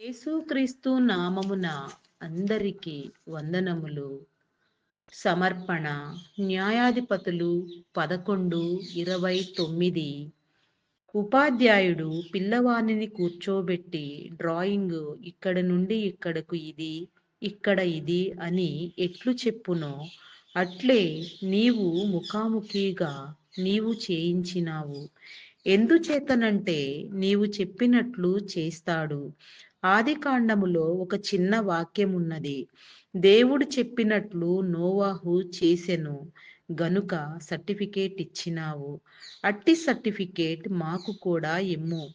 యేసుక్రీస్తు నామమున అందరికీ వందనములు. సమర్పణ న్యాయాధిపతులు పదకొండు ఇరవై తొమ్మిది. ఉపాధ్యాయుడు పిల్లవానిని కూర్చోబెట్టి డ్రాయింగ్ ఇక్కడ నుండి ఇక్కడకు ఇది ఇక్కడ ఇది అని ఎట్లు చెప్పునో అట్లే నీవు ముఖాముఖిగా నీవు చేయించినావు. ఎందుచేతనంటే నీవు చెప్పినట్లు చేస్తాడు. ఆది కాండములో ఒక చిన్న వాక్యం ఉన్నది దేవుడు చెప్పినట్లు నోవాహు చేసెను. గనుక సర్టిఫికేట్ ఇచ్చినావు. అట్టి సర్టిఫికేట్ మాకు కూడా ఇమ్ము.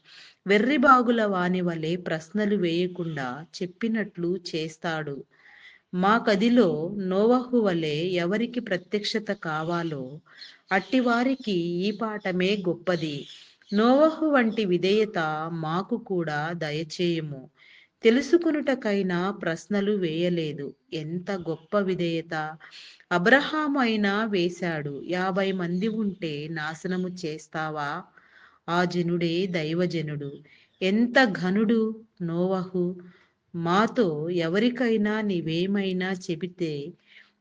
వెర్రిబాగుల వాని వలె ప్రశ్నలు వేయకుండా చెప్పినట్లు చేస్తాడు. మా కదిలో నోవహు వలె ఎవరికి ప్రత్యక్షత కావాలో అట్టివారికి ఈ పాఠమే గొప్పది. నోవహు వంటి విధేయత మాకు కూడా దయచేయము. తెలుసుకునుటకైనా ప్రశ్నలు వేయలేదు. ఎంత గొప్ప విధేయత! అబ్రహాం అయినా వేశాడు. యాభై మంది ఉంటే నాశనము చేస్తావా? ఆ జనుడే దైవజనుడు. ఎంత ఘనుడు నోవహు! మాతో ఎవరికైనా నీవేమైనా చెబితే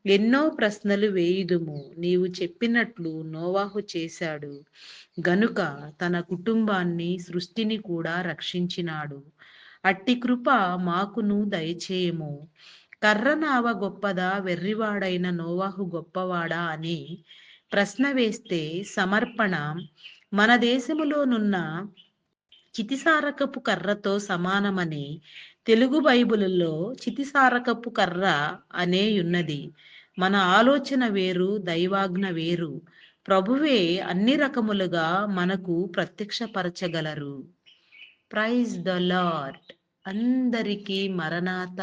ఎన్నో ప్రశ్నలు వేయుదుము. నీవు చెప్పినట్లు నోవాహు చేశాడు. గనుక తన కుటుంబాన్ని సృష్టిని కూడా రక్షించినాడు. అట్టి కృప మాకును దయచేయము. కర్రనావ గొప్పదా వెర్రివాడైన నోవాహు గొప్పవాడా అని ప్రశ్న వేస్తే సమర్పణ. మన దేశములోనున్న చితిసారకపు కర్రతో సమానమని తెలుగు బైబిల్లో చితిసారకపు కర్ర అనే ఉన్నది. మన ఆలోచన వేరు దైవాజ్ఞ వేరు. ప్రభువే అన్ని రకములుగా మనకు ప్రత్యక్షపరచగలరు. ప్రైజ్ ద లాట్ అందరికీ మరణాత.